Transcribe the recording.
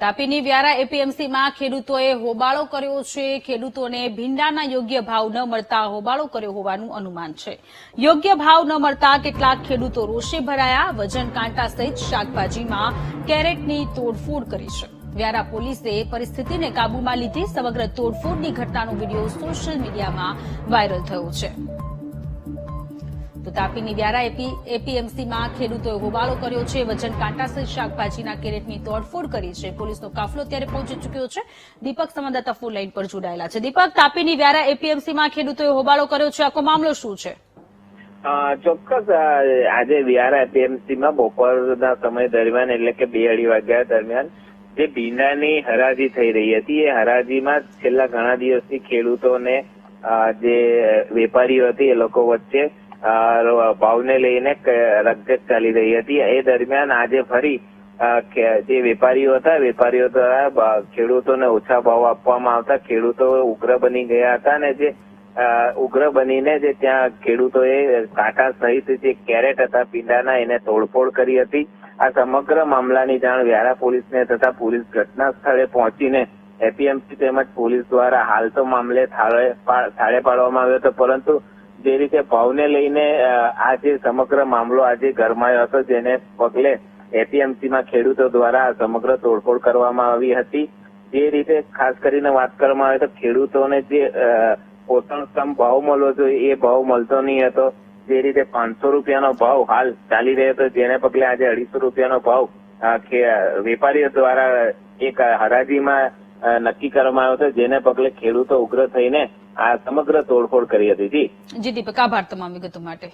તાપીની વ્યારા એપીએમસીમાં ખેડૂતોએ હોબાળો કર્યો છે. ખેડૂતોને ભીંડાના યોગ્ય ભાવ ન મળતા હોબાળો કર્યો હોવાનું અનુમાન છે. યોગ્ય ભાવ ન મળતા કેટલાક ખેડૂતો રોષે ભરાયા. વજન કાંટા સહિત શાકભાજીમાં કેરેટની તોડફોડ કરી છે. વ્યારા પોલીસે પરિસ્થિતિને કાબૂમાં લીધી. સમગ્ર તોડફોડની ઘટનાનો વીડિયો સોશિયલ મીડિયામાં વાયરલ થયો છે. તો તાપીની વ્યારા એપી એપીએમસીમાં ખેડૂતોએ હોબાળો કર્યો છે. વજન કાંટા સહિત શાકભાજીના કેરેટની તોડફોડ કરી છે. પોલીસનો કાફલો ત્યારે પહોંચી ચૂક્યો છે. દીપક સંવાદદાતા ફોન લાઈન પર જોડાયેલા છે. દીપક, તાપીની વ્યારા એપીએમસીમાં ખેડૂતોએ હોબાળો કર્યો છે. આખો મામલો શું છે? ચોક્કસ આજે વ્યારા એપીએમસીમાં બપોરના સમય દરમિયાન એટલે કે બે અઢી વાગ્યા દરમિયાન જે ભીંડાની હરાજી થઈ રહી હતી, એ હરાજીમાં છેલ્લા ઘણા દિવસથી ખેડૂતોને જે વેપારીઓ હતી એ લોકો વચ્ચે ભાવને લઈને રકઝક ચાલી રહી હતી. એ દરમિયાન આજે ફરી જે વેપારીઓ હતા, વેપારીઓ દ્વારા ખેડૂતોને ઓછા ભાવ આપવામાં આવતા, ખેડૂતો ઉગ્ર બની ગયા હતા અને જે ઉગ્ર બનીને જે ત્યાં ખેડૂતોએ કાંટા સહિત જે કેરેટ હતા, પીંડાના, એને તોડફોડ કરી હતી. આ સમગ્ર મામલાની જાણ વ્યારા પોલીસને થતા પોલીસ ઘટના સ્થળે પહોંચીને એપીએમસી તેમજ પોલીસ દ્વારા હાલ તો મામલે થાળે પાડવામાં આવ્યો હતો, પરંતુ જે રીતે ભાવને લઈને આ જે સમગ્ર મામલો આજે ગરમાયો હતો જેને પગલે એપીએમસીમાં ખેડૂતો દ્વારા સમગ્ર તોડફોડ કરવામાં આવી હતી. જે રીતે ખાસ કરીને વાત કરવામાં આવે તો ખેડૂતોને જે પોષણક્ષમ ભાવ મળવો જોઈએ, એ ભાવ મળતો નહીં હતો. જે રીતે પાંચસો રૂપિયાનો ભાવ હાલ ચાલી રહ્યો હતો, જેને પગલે આજે અઢીસો રૂપિયાનો ભાવ વેપારીઓ દ્વારા એક હરાજીમાં નક્કી કરવામાં આવ્યો હતો, જેને પગલે ખેડૂતો ઉગ્ર થઈને આ સમગ્ર તોડફોડ કરી હતી. જી. જી દીપક આભાર તમામ વિગતો માટે.